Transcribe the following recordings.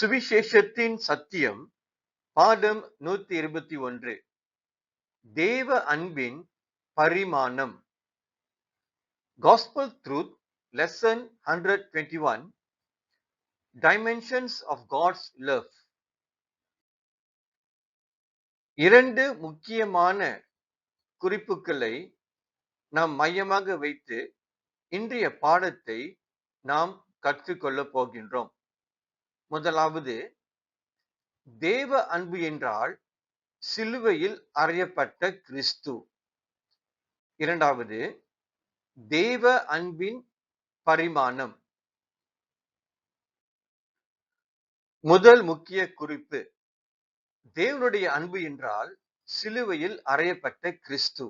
சுவிசேஷத்தின் சத்தியம் பாடம் நூத்தி இருபத்தி ஒன்று. தேவ அன்பின் பரிமாணம். Gospel Truth Lesson 121 Dimensions of God's Love. இரண்டு முக்கியமான குறிப்புகளை நாம் மையமாக வைத்து இன்றைய பாடத்தை நாம் கற்றுக்கொள்ளப் போகின்றோம். முதலாவது தேவ அன்பு என்றால் சிலுவையில் அறையப்பட்ட கிறிஸ்து. இரண்டாவது தேவ அன்பின் பரிமாணம். முதல் முக்கிய குறிப்பு தேவனுடைய அன்பு என்றால் சிலுவையில் அறையப்பட்ட கிறிஸ்து.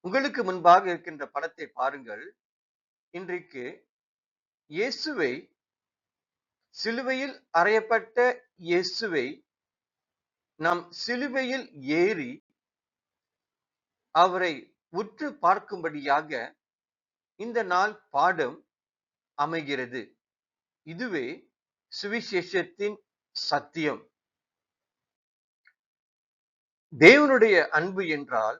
உங்களுக்கு முன்பாக இருக்கின்ற படத்தை பாருங்கள். இன்றைக்கு இயேசுவை சிலுவையில் அறையப்பட்ட இயேசுவை நாம் சிலுவையில் ஏறி அவரை உற்று பார்க்கும்படியாக இந்த நாள் பாடம் அமைகிறது. இதுவே சுவிசேஷத்தின் சத்தியம். தேவனுடைய அன்பு என்றால்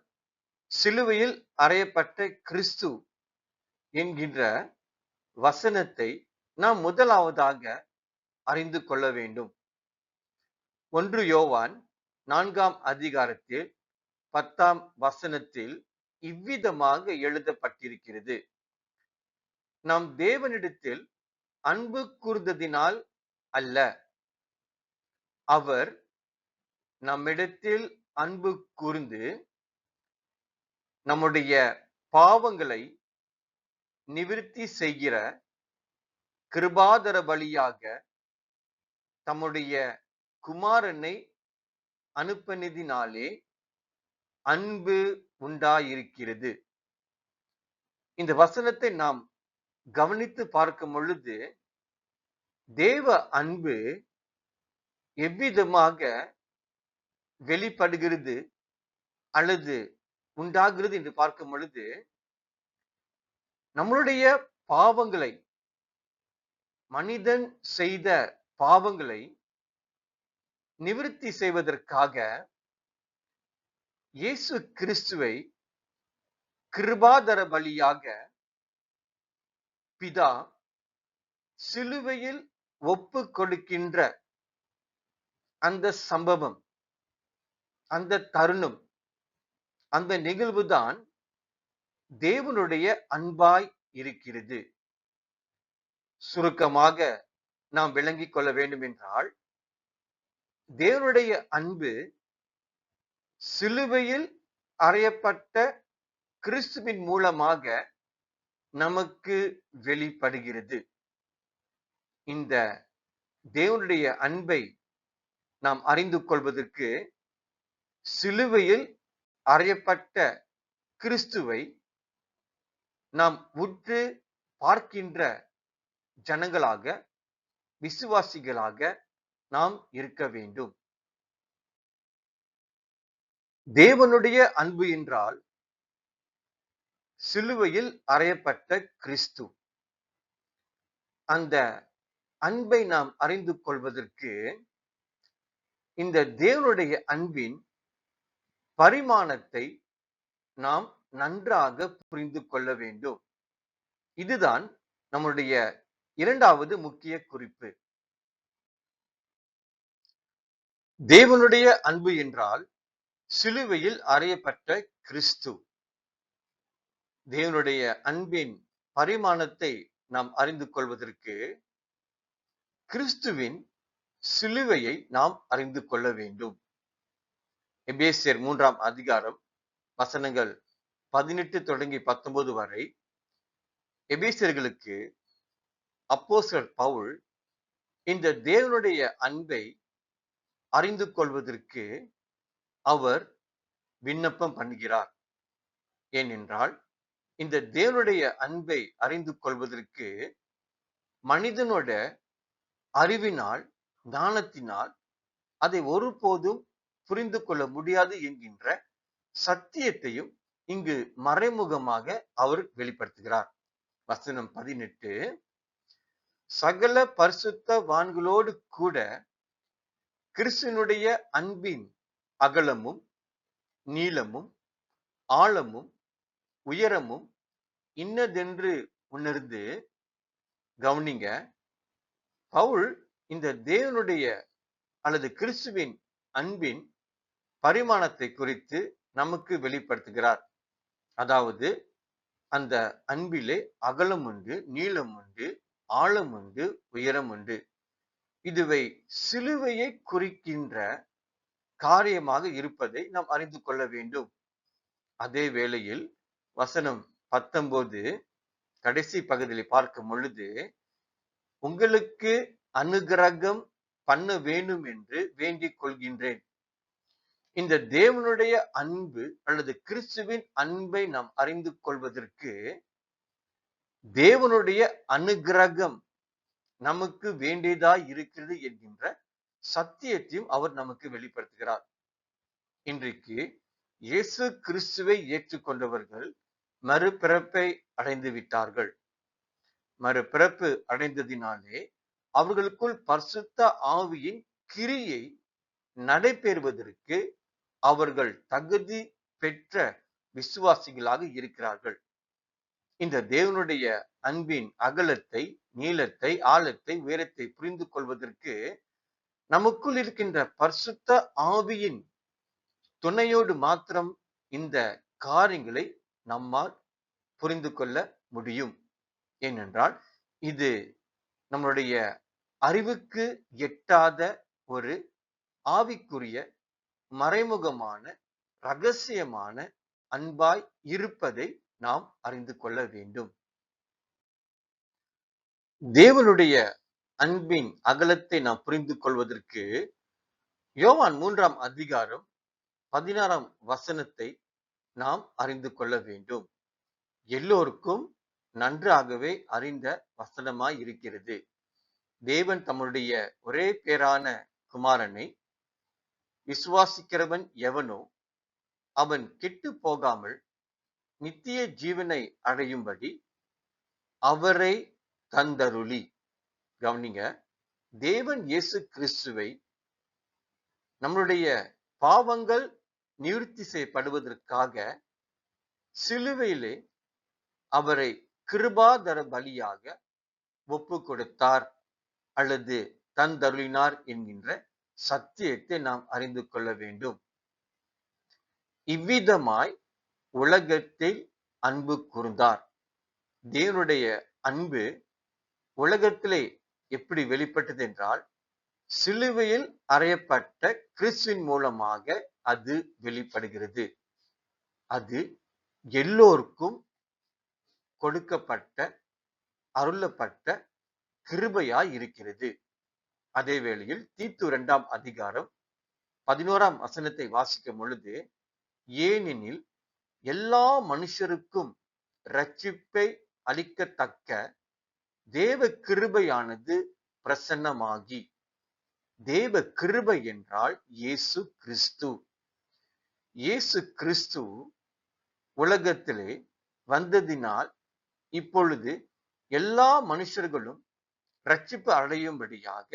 சிலுவையில் அறையப்பட்ட கிறிஸ்து என்கின்ற வசனத்தை நாம் முதலாவதாக அறிந்து கொள்ள வேண்டும். ஒன்று யோவான் நான்காம் அதிகாரத்தில் பத்தாம் வசனத்தில் இவ்விதமாக எழுதப்பட்டிருக்கிறது. நாம் தேவனிடத்தில் அன்பு கூர்ந்ததினால் அல்ல. அவர் நம்மிடத்தில் அன்பு கூர்ந்து நம்முடைய பாவங்களை நிவிருத்தி செய்கிற கிருபாதர வழியாக தம்முடைய குமாரனை அனுப்பினதினாலே அன்பு உண்டாயிருக்கிறது. இந்த வசனத்தை நாம் கவனித்து பார்க்கும் பொழுது தேவ அன்பு எவ்விதமாக வெளிப்படுகிறது அல்லது உண்டாகிறது என்று பார்க்கும் பொழுது நம்மளுடைய பாவங்களை மனிதன் செய்த பாவங்களை நிவிருத்தி செய்வதற்காக இயேசு கிறிஸ்துவை கிருபாதர பலியாக பிதா சிலுவையில் ஒப்பு கொடுக்கின்ற அந்த சம்பவம் அந்த தருணம் அந்த நிகழ்வுதான் தேவனுடைய அன்பாய் இருக்கிறது. சுருக்கமாக நாம் விளங்கிக் கொள்ள வேண்டும் என்றால் தேவனுடைய அன்பு சிலுவையில் அறையப்பட்ட கிறிஸ்துவின் மூலமாக நமக்கு வெளிப்படுகிறது. இந்த தேவனுடைய அன்பை நாம் அறிந்து கொள்வதற்கு சிலுவையில் அறையப்பட்ட கிறிஸ்துவை நாம் உற்று பார்க்கின்ற ஜனங்களாக விசுவாசிகளாக நாம் இருக்க வேண்டும். தேவனுடைய அன்பு என்றால் சிலுவையில் அறையப்பட்ட கிறிஸ்து. அந்த அன்பை நாம் அறிந்து கொள்வதற்கு இந்த தேவனுடைய அன்பின் பரிமாணத்தை நாம் நன்றாக புரிந்து கொள்ள வேண்டும். இதுதான் நம்முடைய இரண்டாவது முக்கிய குறிப்பு. தேவனுடைய அன்பு என்றால் சிலுவையில் அறையப்பட்ட கிறிஸ்து. தேவனுடைய அன்பின் பரிமாணத்தை நாம் அறிந்து கொள்வதற்கு கிறிஸ்துவின் சிலுவையை நாம் அறிந்து கொள்ள வேண்டும். எபேசியர் மூன்றாம் அதிகாரம் வசனங்கள் பதினெட்டு தொடங்கி பத்தொன்பது வரை எபேசியர்களுக்கு அப்போஸ்தலர் பவுல் இந்த தேவனுடைய அன்பை அறிந்து கொள்வதற்கு அவர் விண்ணப்பம் பண்ணுகிறார். ஏனென்றால் இந்த தேவனுடைய அன்பை அறிந்து கொள்வதற்கு மனிதனோட அறிவினால் ஞானத்தினால் அதை ஒருபோதும் புரிந்து கொள்ள முடியாது என்கின்ற சத்தியத்தையும் இங்கு மறைமுகமாக அவர் வெளிப்படுத்துகிறார். வசனம் பதினெட்டு சகல பரிசுத்த வான்களோடு கூட கிறிஸ்தனுடைய அன்பின் அகலமும் நீளமும் ஆழமும் உயரமும் இன்னதென்று உணர்ந்து கவனிங்க பவுல் இந்த தேவனுடைய அல்லது கிறிஸ்துவின் அன்பின் பரிமாணத்தை குறித்து நமக்கு வெளிப்படுத்துகிறார். அதாவது அந்த அன்பிலே அகலம் உண்டு நீளம் உண்டு ஆழம் உண்டு உயரம் உண்டு. இதுவை சிலுவையை குறிக்கின்ற காரியமாக இருப்பதை நாம் அறிந்து கொள்ள வேண்டும். அதே வேளையில் வசனம் பத்தொன்பது கடைசி பகுதியில் பார்க்கும் பொழுது உங்களுக்கு அனுகிரகம் பண்ண வேண்டும் என்று வேண்டிக் கொள்கின்றேன். இந்த தேவனுடைய அன்பு அல்லது கிறிஸ்துவின் அன்பை நாம் அறிந்து கொள்வதற்கு தேவனுடைய அனுகிரகம் நமக்கு வேண்டியதாய் இருக்கிறது என்கின்ற சத்தியத்தையும் அவர் நமக்கு வெளிப்படுத்துகிறார். இன்றைக்கு இயேசு கிறிஸ்துவை ஏற்றுக்கொண்டவர்கள் மறுபிறப்பை அடைந்து விட்டார்கள். மறுபிறப்பு அடைந்ததினாலே அவர்களுக்குள் பரிசுத்த ஆவியின் கிரியை நடைபெறுவதற்கு அவர்கள் தகுதி பெற்ற விசுவாசிகளாக இருக்கிறார்கள். இந்த தேவனுடைய அன்பின் அகலத்தை நீளத்தை ஆழத்தை உயரத்தை புரிந்து கொள்வதற்கு நமக்குள் இருக்கின்ற பரிசுத்த ஆவியின் துணையோடு மாத்திரம் இந்த காரியங்களை நம்மால் புரிந்து கொள்ள முடியும். ஏனென்றால் இது நம்மளுடைய அறிவுக்கு எட்டாத ஒரு ஆவிக்குரிய மறைமுகமான ரகசியமான அன்பாய் இருப்பதை நாம் அறிந்து கொள்ள வேண்டும். தேவனுடைய அன்பின் அகலத்தை நாம் புரிந்து கொள்வதற்கு யோவான் மூன்றாம் அதிகாரம் பதினாறாம் வசனத்தை நாம் அறிந்து கொள்ள வேண்டும். எல்லோருக்கும் நன்றாகவே அறிந்த வசனமாய் இருக்கிறது. தேவன் தம்முடைய ஒரே பேரான குமாரனை விசுவாசிக்கிறவன் எவனோ அவன் கெட்டு போகாமல் நித்திய ஜீவனை அடையும்படி அவரை தந்தருளி. கவனிங்க தேவன் இயேசு கிறிஸ்துவை நம்மளுடைய பாவங்கள் நிவர்த்தி செய்யப்படுவதற்காக சிலுவையிலே அவரை கிருபாதர பலியாக ஒப்பு கொடுத்தார் அல்லது தந்தருளினார் என்கின்ற சத்தியத்தை நாம் அறிந்து கொள்ள வேண்டும். இவ்விதமாய் உலகத்தில் அன்பு கூர்ந்தார். தேவனுடைய அன்பு உலகத்திலே எப்படி வெளிப்பட்டது என்றால் சிலுவையில் அறையப்பட்ட கிறிஸ்துவின் மூலமாக அது வெளிப்படுகிறது. அது எல்லோருக்கும் கொடுக்கப்பட்ட அருளப்பட்ட கிருபையாய் இருக்கிறது. அதே வேளையில் தீத்து இரண்டாம் அதிகாரம் பதினோராம் வசனத்தை வாசிக்கும் பொழுது ஏனெனில் எல்லா மனுஷருக்கும் ரட்சிப்பை அளிக்கத்தக்க தேவ கிருபையானது பிரசன்னமாகி. தேவ கிருபை என்றால் இயேசு கிறிஸ்து. இயேசு கிறிஸ்து உலகத்திலே வந்ததினால் இப்பொழுது எல்லா மனுஷர்களும் ரட்சிப்பு அடையும்படியாக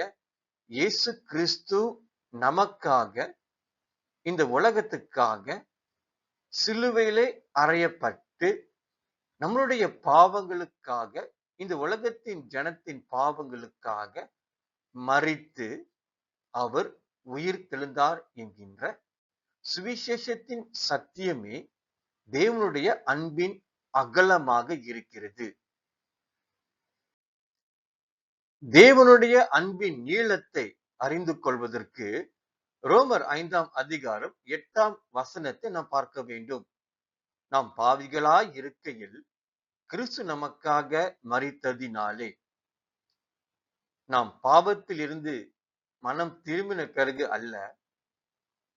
இயேசு கிறிஸ்து நமக்காக இந்த உலகத்துக்காக சிலுவையிலே அறையப்பட்டு நம்மளுடைய பாவங்களுக்காக இந்த உலகத்தின் ஜனத்தின் பாவங்களுக்காக மறித்து அவர் உயிர் தெழுந்தார் என்கின்ற சுவிசேஷத்தின் சத்தியமே தேவனுடைய அன்பின் அகலமாக இருக்கிறது. தேவனுடைய அன்பின் நீளத்தை அறிந்து கொள்வதற்கு ரோமர் ஐந்தாம் அதிகாரம் எட்டாம் வசனத்தை நாம் பார்க்க வேண்டும். நாம் பாவிகளாய் இருக்கையில் கிறிஸ்து நமக்காக மறித்ததினாலே நாம் பாவத்தில் இருந்து மனம் திரும்பின பிறகு அல்ல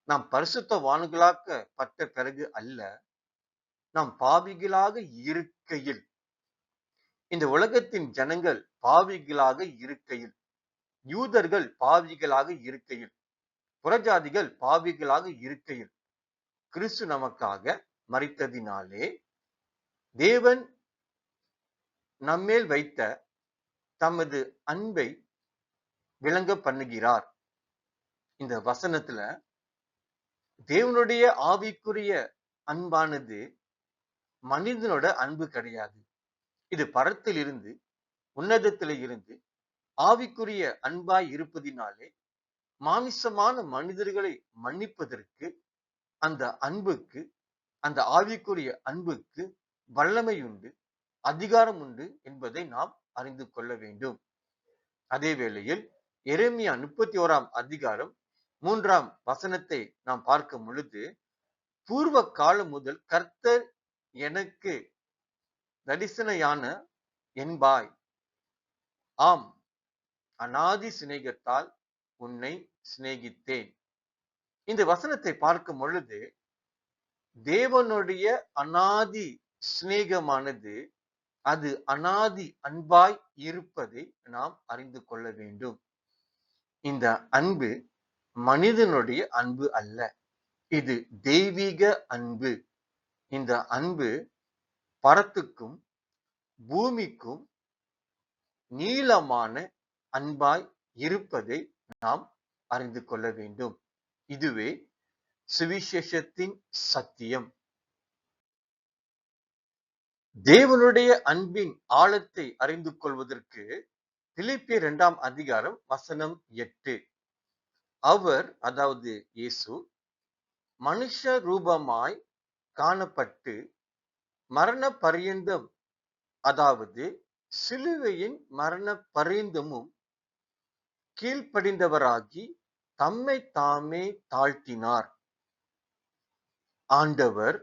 நாம் பரிசுத்த வானுகளாக பட்ட பிறகு அல்ல நாம் பாவிகளாக இருக்கையில். இந்த உலகத்தின் ஜனங்கள் பாவிகளாக இருக்கையில் யூதர்கள் பாவிகளாக இருக்கையில். புறஜாதிகள் பாவிகளாக இருக்கையில் கிறிஸ்து நமக்காக மறித்ததினாலே தேவன் நம்மேல் வைத்த தமது அன்பை விளங்க பண்ணுகிறார். இந்த வசனத்துல தேவனுடைய ஆவிக்குரிய அன்பானது மனிதனோட அன்பு கிடையாது. இது பரத்திலிருந்து உன்னதத்தில இருந்து ஆவிக்குரிய அன்பாய் இருப்பதினாலே மாமிசமான மனிதர்களை மன்னிப்பதற்கு அந்த அன்புக்கு அந்த ஆவிக்குரிய அன்புக்கு வல்லமை உண்டு அதிகாரம் உண்டு என்பதை நாம் அறிந்து கொள்ள வேண்டும். அதே வேளையில் எரேமியா முப்பத்தி ஓராம் அதிகாரம் மூன்றாம் வசனத்தை நாம் பார்க்கும் பொழுது பூர்வ காலம் முதல் கர்த்தர் எனக்கு தரிசனையான என்பாய். ஆம் அனாதி சிநேகத்தால் உன்னை சிநேகித்தேன். இந்த வசனத்தை பார்க்கும் பொழுது தேவனுடைய அனாதி சிநேகமானது அது அனாதி அன்பாய் இருப்பதை நாம் அறிந்து கொள்ள வேண்டும். இந்த அன்பு மனிதனுடைய அன்பு அல்ல இது தெய்வீக அன்பு. இந்த அன்பு பரத்துக்கும் பூமிக்கும் நீளமான அன்பாய் இருப்பதை நாம் அறிந்து கொள்ள வேண்டும். இதுவே சுவிசேஷத்தின் சத்தியம். தேவனுடைய அன்பின் ஆழத்தை அறிந்து கொள்வதற்கு பிலிப்பிய இரண்டாம் அதிகாரம் வசனம் எட்டு. அவர் அதாவது இயேசு மனுஷ ரூபமாய் காணப்பட்டு மரண பரியந்தம் அதாவது சிலுவையின் மரண பரியந்தமும் கீழ்ப்படிந்தவராகி தம்மை தாமே தாழ்த்தினார். ஆண்டவர்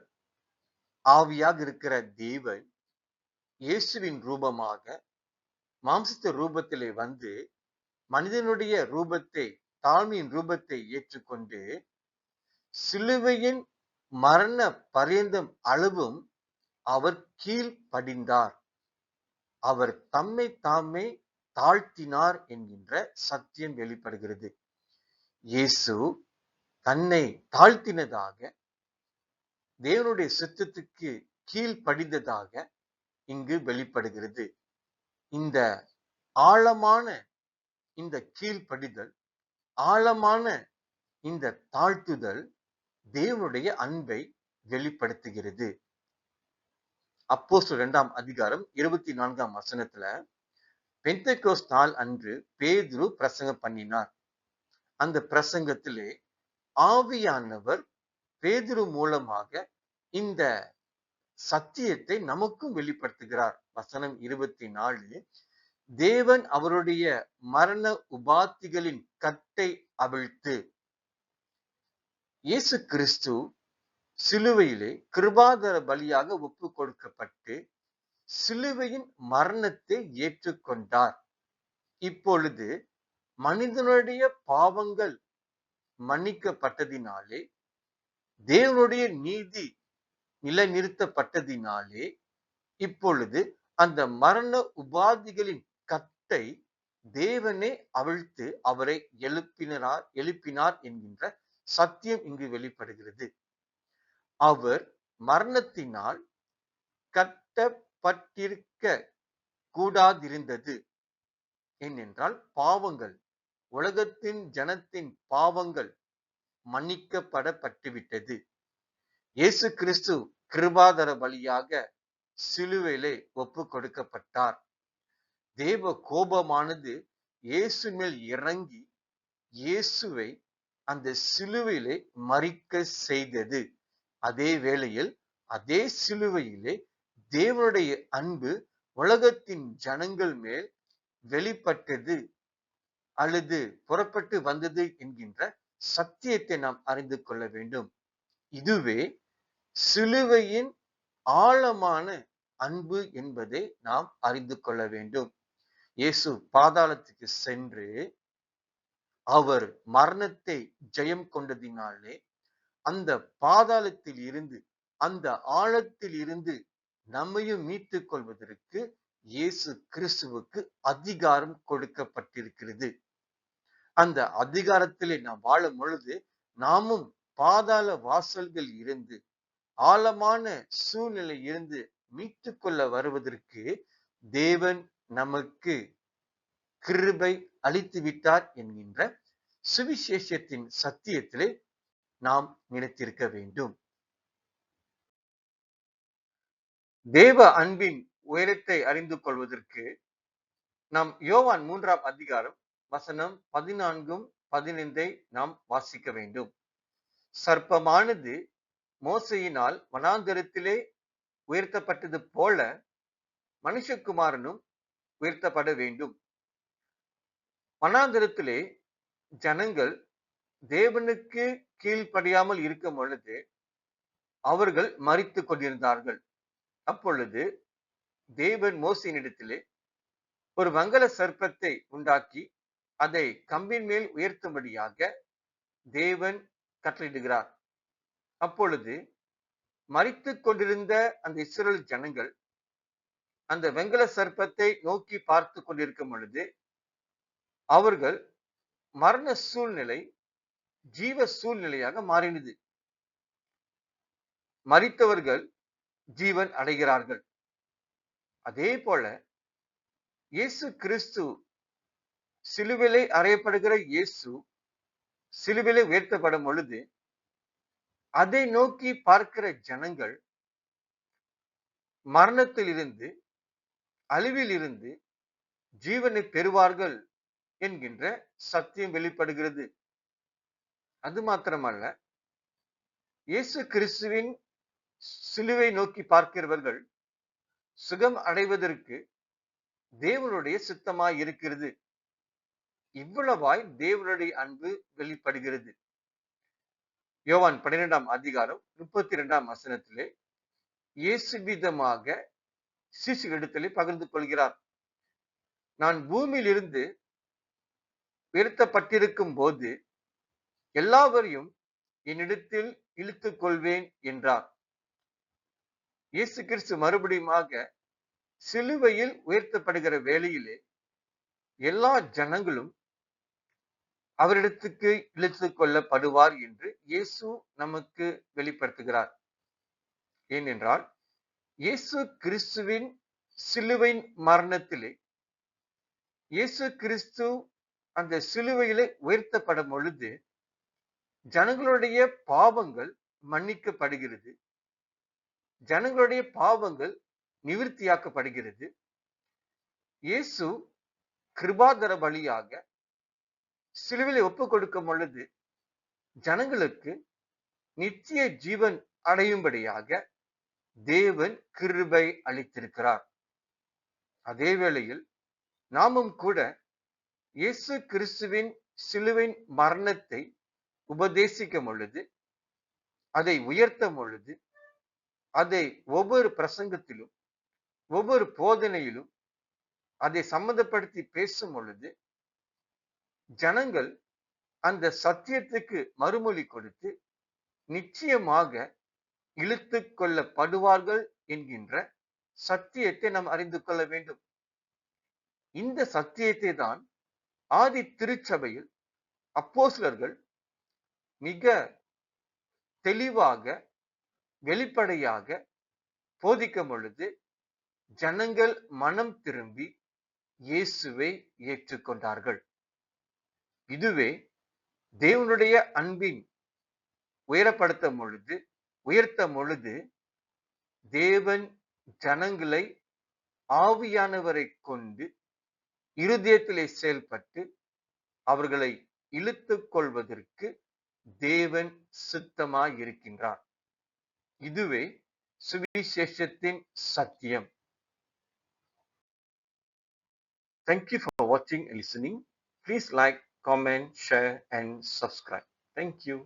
ஆவியாக இருக்கிற தேவன் இயேசுவின் ரூபமாக மாம்சத்த ரூபத்திலே வந்து மனிதனுடைய ரூபத்தை தாழ்மையின் ரூபத்தை ஏற்றுக்கொண்டு சிலுவையின் மரண பரியந்தம் அளவும் அவர் கீழ்ப்படிந்தார். அவர் தம்மை தாமே தாழ்த்தினார் என்கின்ற சத்தியம் வெளிப்படுகிறது. இயேசு தன்னை தாழ்த்தினதாக தேவனுடைய சித்தத்துக்கு கீழ்ப்படிந்ததாக இங்கு வெளிப்படுகிறது. இந்த ஆழமான இந்த கீழ்ப்படிதல் ஆழமான இந்த தாழ்த்துதல் தேவனுடைய அன்பை வெளிப்படுத்துகிறது. அப்போ இரண்டாம் அதிகாரம் இருபத்தி நான்காம் வசனத்துல பெந்தகோஸ் நாள் அன்று பேதுரு பிரசங்கம் பண்ணினார். அந்த பிரசங்கத்திலே ஆவியானவர் பேதுரு மூலமாக இந்த சத்தியத்தை நமக்கும் வெளிப்படுத்துகிறார். வசனம் இருபத்தி நாலு தேவன் அவருடைய மரண உபாத்திகளின் கட்டை அவிழ்த்து இயேசு கிறிஸ்து சிலுவையிலே கிருபாதர பலியாக ஒப்பு கொடுக்கப்பட்டு சிலுவையின் மரணத்தை ஏற்றுக்கொண்டார். இப்பொழுது மனிதனுடைய பாவங்கள் மன்னிக்கப்பட்டதினாலே தேவனுடைய நீதி நிலைநிறுத்தப்பட்டதினாலே இப்பொழுது அந்த மரண உபாதிகளின் கட்டை தேவனே அவிழ்த்து அவரை எழுப்பினார் எழுப்பினார் என்கின்ற சத்தியம் இங்கு வெளிப்படுகிறது. அவர் மரணத்தினால் கட்ட பட்டிருக்க கூடாதிருந்தது. ஏனென்றால் பாவங்கள் உலகத்தின் ஜனத்தின் பாவங்கள் மன்னிக்கப்படப்பட்டுவிட்டது. இயேசு கிறிஸ்து கிருபாதர வழியாக சிலுவையிலே ஒப்பு கொடுக்கப்பட்டார். தேவ கோபமானது இயேசு மேல் இறங்கி இயேசுவை அந்த சிலுவையிலே மறிக்க செய்தது. அதே வேளையில் அதே சிலுவையிலே தேவனுடைய அன்பு உலகத்தின் ஜனங்கள் மேல் வெளிப்பட்டது அல்லது புறப்பட்டு வந்தது என்கின்ற சத்தியத்தை நாம் அறிந்து கொள்ள வேண்டும். இதுவே சிலுவையின் ஆழமான அன்பு என்பதை நாம் அறிந்து கொள்ள வேண்டும். இயேசு பாதாளத்துக்கு சென்று அவர் மரணத்தை ஜெயம் கொண்டதினாலே அந்த பாதாளத்தில் இருந்து அந்த ஆழத்தில் இருந்து நம்மையும் மீட்டுக் கொள்வதற்கு இயேசு கிறிஸ்துவுக்கு அதிகாரம் கொடுக்கப்பட்டிருக்கிறது. அந்த அதிகாரத்திலே நாம் வாழும் பொழுது நாமும் பாதாள வாசல்கள் இருந்து ஆழமான சூழ்நிலை இருந்து மீட்டுக் கொள்ள வருவதற்கு தேவன் நமக்கு கிருபை அளித்து விட்டார் என்கின்ற சுவிசேஷத்தின் சத்தியத்திலே நாம் நினைத்திருக்க வேண்டும். தேவ அன்பின் உயரத்தை அறிந்து கொள்வதற்கு நாம் யோவான் மூன்றாம் அதிகாரம் வசனம் பதினான்கும் பதினைந்தை நாம் வாசிக்க வேண்டும். சர்ப்பமானது மோசையினால் வனாந்தரத்திலே உயர்த்தப்பட்டது போல மனுஷகுமாரனும் உயர்த்தப்பட வேண்டும். வனாந்தரத்திலே ஜனங்கள் தேவனுக்கு கீழ்ப்படியாமல் இருக்கும் பொழுது அவர்கள் மறித்து கொண்டிருந்தார்கள். அப்பொழுது தேவன் மோசினிடத்திலே ஒரு மங்கள சர்ப்பத்தை உண்டாக்கி அதை கம்பின் மேல் உயர்த்தும்படியாக தேவன் கட்டளிடுகிறார் அப்பொழுது மறித்து கொண்டிருந்த அந்த இஸ்ரேல் ஜனங்கள் அந்த வெங்கல சர்ப்பத்தை நோக்கி பார்த்து கொண்டிருக்கும் பொழுது அவர்கள் மரண சூழ்நிலை ஜீவ சூழ்நிலையாக மாறினது. மறித்தவர்கள் ஜீவன் அடைகிறார்கள். அதே போல இயேசு கிறிஸ்து சிலுவிலை அறையப்படுகிற இயேசு சிலுவிலை உயர்த்தப்படும் பொழுது அதை நோக்கி பார்க்கிற ஜனங்கள் மரணத்தில் இருந்து அழிவில் இருந்து ஜீவனை பெறுவார்கள் என்கின்ற சத்தியம் வெளிப்படுகிறது. அது மாத்திரமல்ல இயேசு கிறிஸ்துவின் சிலுவை நோக்கி பார்க்கிறவர்கள் சுகம் அடைவதற்கு தேவனுடைய சித்தமாய் இருக்கிறது. இவ்வளவாய் தேவனுடைய அன்பு வெளிப்படுகிறது. யோவான் பன்னிரெண்டாம் அதிகாரம் முப்பத்தி இரண்டாம் வசனத்திலே இயேசு விதமாக இடத்திலே பகிர்ந்து கொள்கிறார். நான் பூமியிலிருந்து உயர்த்தப்பட்டிருக்கும் போது எல்லாவரையும் என்னிடத்தில் இழுத்துக் கொள்வேன் என்றார். இயேசு கிறிஸ்து மறுபடியுமாக சிலுவையில் உயர்த்தப்படுகிற வேளையிலே எல்லா ஜனங்களும் அவரிடத்துக்கு இழுத்துக் கொள்ளப்படுவார் என்று இயேசு நமக்கு வெளிப்படுத்துகிறார். ஏனென்றால் இயேசு கிறிஸ்துவின் சிலுவையின் மரணத்திலே இயேசு கிறிஸ்து அந்த சிலுவையிலே உயர்த்தப்படும் பொழுது ஜனங்களுடைய பாவங்கள் மன்னிக்கப்படுகிறது. ஜனங்களுடைய பாவங்கள் நிவிருத்தியாக்கப்படுகிறது. இயேசு கிருபாதர பலியாக சிலுவிலை ஒப்பு கொடுக்கும் பொழுது ஜனங்களுக்கு நித்திய ஜீவன் அடையும்படியாக தேவன் கிருபை அளித்திருக்கிறார். அதே வேளையில் நாமும் கூட இயேசு கிறிஸ்துவின் சிலுவின் மரணத்தை உபதேசிக்கும் பொழுது அதை உயர்த்தும் பொழுது அதை ஒவ்வொரு பிரசங்கத்திலும் ஒவ்வொரு போதனையிலும் அதை சம்மந்தப்படுத்தி பேசும் பொழுது ஜனங்கள் அந்த சத்தியத்துக்கு மறுமொழி கொடுத்து நிச்சயமாக இழுத்து கொள்ளப்படுவார்கள் என்கின்ற சத்தியத்தை நாம் அறிந்து கொள்ள வேண்டும். இந்த சத்தியத்தை தான் ஆதி திருச்சபையில் அப்போஸ்லர்கள் மிக தெளிவாக வெளிப்படையாக போதிக்கும் பொழுது ஜனங்கள் மனம் திரும்பி இயேசுவை ஏற்றுக்கொண்டார்கள். இதுவே தேவனுடைய அன்பின் உயரப்படுத்தும் பொழுது உயர்த்தும் பொழுது தேவன் ஜனங்களை ஆவியானவரை கொண்டு இருதயத்திலே செயல்பட்டு அவர்களை இழுத்து கொள்வதற்கு தேவன் சுத்தமாய் இருக்கின்றார் இதுவே சுவிசேஷத்தின் சத்தியம் Thank you for watching and listening. Please like, comment, share, and subscribe. Thank you.